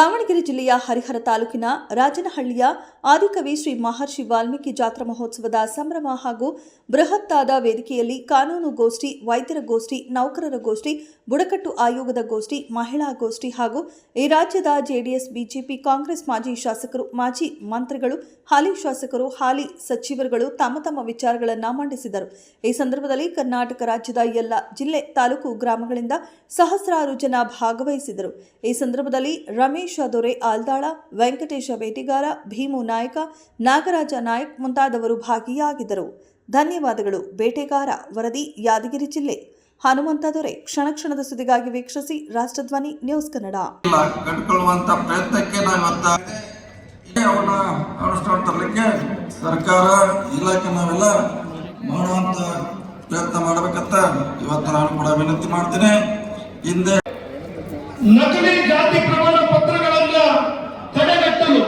ದಾವಣಗೆರೆ ಜಿಲ್ಲೆಯ ಹರಿಹರ ತಾಲೂಕಿನ ರಾಜನಹಳ್ಳಿಯ ಆದಿಕವಿ ಶ್ರೀ ಮಹರ್ಷಿ ವಾಲ್ಮೀಕಿ ಜಾತ್ರಾ ಮಹೋತ್ಸವದ ಸಂಭ್ರಮ ಹಾಗೂ ಬೃಹತ್ತಾದ ವೇದಿಕೆಯಲ್ಲಿ ಕಾನೂನು ಗೋಷ್ಠಿ, ವೈದ್ಯರ ಗೋಷ್ಠಿ, ನೌಕರರ ಗೋಷ್ಠಿ, ಬುಡಕಟ್ಟು ಆಯೋಗದ ಗೋಷ್ಠಿ, ಮಹಿಳಾ ಗೋಷ್ಠಿ ಹಾಗೂ ಈ ರಾಜ್ಯದ ಜೆಡಿಎಸ್, ಬಿಜೆಪಿ, ಕಾಂಗ್ರೆಸ್ ಮಾಜಿ ಶಾಸಕರು, ಮಾಜಿ ಮಂತ್ರಿಗಳು, ಹಾಲಿ ಶಾಸಕರು, ಹಾಲಿ ಸಚಿವರುಗಳು ತಮ್ಮ ತಮ್ಮ ವಿಚಾರಗಳನ್ನು ಮಂಡಿಸಿದರು. ಈ ಸಂದರ್ಭದಲ್ಲಿ ಕರ್ನಾಟಕ ರಾಜ್ಯದ ಎಲ್ಲ ಜಿಲ್ಲೆ, ತಾಲೂಕು, ಗ್ರಾಮಗಳಿಂದ ಸಹಸ್ರಾರು ಜನ ಭಾಗವಹಿಸಿದರು. ಈ ಸಂದರ್ಭದಲ್ಲಿ ರಮೇಶ ದೊರೆ ಆಲ್ದಾಳ ವೆಂಕಟೇಶ ಬೇಟಿಗಾರ ಭೀಮು ನಾಯಕ ನಾಗರಾಜ ನಾಯಕ್ ಮುಂತಾದವರು ಭಾಗಿಯಾಗಿದ್ದರು. ಧನ್ಯವಾದಗಳು. ಬೇಟೆಗಾರ ವರದಿ ಯಾದಗಿರಿ ಜಿಲ್ಲೆ. ಹನುಮಂತ ದೊರೆ ಕ್ಷಣ ಕ್ಷಣದ ಸುದ್ದಿಗಾಗಿ ವೀಕ್ಷಿಸಿ ರಾಷ್ಟ್ರಧ್ವನಿ ನ್ಯೂಸ್ ಕನ್ನಡ. ಪ್ರಯತ್ನಕ್ಕೆ ತರಲಿಕ್ಕೆ ಸರ್ಕಾರ ಇಲಾಖೆ ನಾವೆಲ್ಲ ಮಾಡುವಂತ ಪ್ರಯತ್ನ ಮಾಡಬೇಕಂತ ಇವತ್ತು ನಾನು ಕೂಡ ವಿನಂತಿ ಮಾಡ್ತೇನೆ. ಹಿಂದೆ ನಕಲಿ ಜಾತಿ ಪ್ರಮಾಣ ಪತ್ರಗಳನ್ನ ತಡೆಗಟ್ಟಲು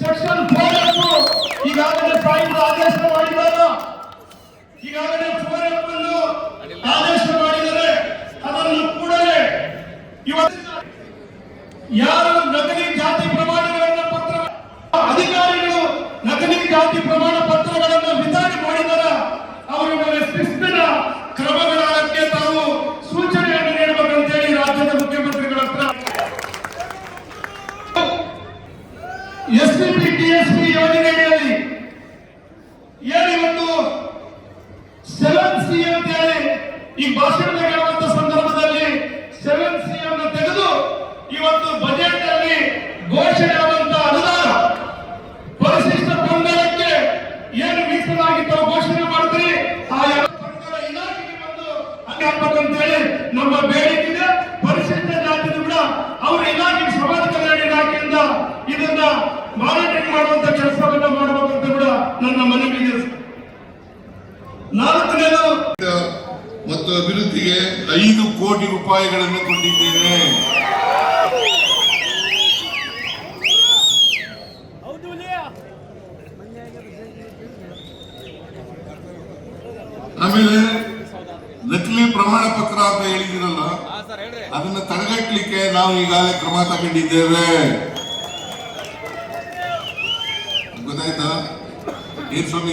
ಸೆಕ್ಷನ್ ಫೋರ್ ಈಗಾಗಲೇ ಸಾಹಿತ್ಯ ಆದೇಶ ಮಾಡಿದಾರ ಈಗಾಗಲೇ ಕುಮಾರಪ್ಪನ್ನು ಆದೇಶ ಮಾಡಿದರೆ ಅದನ್ನು ಕೂಡಲೇ ಇವತ್ತು ಯಾರು ನಕಲಿ ಜಾತಿ ಪ್ರಮಾಣಗಳನ್ನ ಪತ್ರ, ಅಧಿಕಾರಿಗಳು ನಕಲಿ ಜಾತಿ ಪ್ರಮಾಣ ಪತ್ರಗಳನ್ನು ವಿತರಣೆ ಮಾಡಿದರ ಅವರ ಮೇಲೆ ಶಿಸ್ತಿನ ಕ್ರಮಗಳಕ್ಕೆ ತಾವು ಸೂಚನೆಯನ್ನು ನೀಡಬೇಕಂತೇಳಿ ರಾಜ್ಯದ ಮುಖ್ಯಮಂತ್ರಿಗಳ ಹತ್ರ. ಎಸ್ ಬಿ ಯೋಜನೆಯಲ್ಲಿ ಏನಿವತ್ತು ಸೆವೆನ್ ಸಿ ಅಂತ ಹೇಳಿ ಈ ಭಾಷಣ ಹೇಳುವಂತ ಸಂದರ್ಭದಲ್ಲಿ ಸೆವೆನ್ ಸಿ ಅನ್ನು ತೆಗೆದು ಇವತ್ತು ಬಜೆಟ್ ಅಲ್ಲಿ ಘೋಷಣೆ ಆದಂತ ಅನುದಾನ ಪರಿಶಿಷ್ಟ ಪಂಗಡಕ್ಕೆ ಏನು ಮೀಸಲಾಗಿ ತಾವು ಘೋಷಣೆ ಮಾಡಿದ್ರಿ ಆ ಎಲ್ಲ ಪಂಗಡ ಇಲಾಖೆಗೆ ಬಂದು ಹೇಳಿ ನಮ್ಮ ಬೇಡಿಕೆ ಇದೆ ಪರಿಶಿಷ್ಟ ಜಾತಿ ಕೂಡ ಅವರ ಇಲಾಖೆ ಸಮಾಜ ಕಲ್ಯಾಣ ಇಲಾಖೆಯಿಂದ ಇದನ್ನ ಮಾನಿಟರಿಂಗ್ ಮಾಡುವಂತ ಕೆಲಸವನ್ನ ಕೂಡ ನನ್ನ ಮನವಿ ಇದೆ ನಾಲ್ಕನೇದು ಮತ್ತು ಅಭಿವೃದ್ಧಿಗೆ ಐದು ಕೋಟಿ ರೂಪಾಯಿಗಳನ್ನು ಕೊಟ್ಟಿದ್ದೇನೆ. ಆಮೇಲೆ ನಕಲಿ ಪ್ರಮಾಣ ಪತ್ರ ಅಂತ ಹೇಳಿದಿರಲ್ಲ ಅದನ್ನ ತಡೆಗಟ್ಟಲಿಕ್ಕೆ ನಾವು ಈಗಾಗಲೇ ಕ್ರಮ ತಗೊಂಡಿದ್ದೇವೆ. ಗೊತ್ತಾಯ್ತಾ? ಏನ್ ಸ್ವಾಮಿ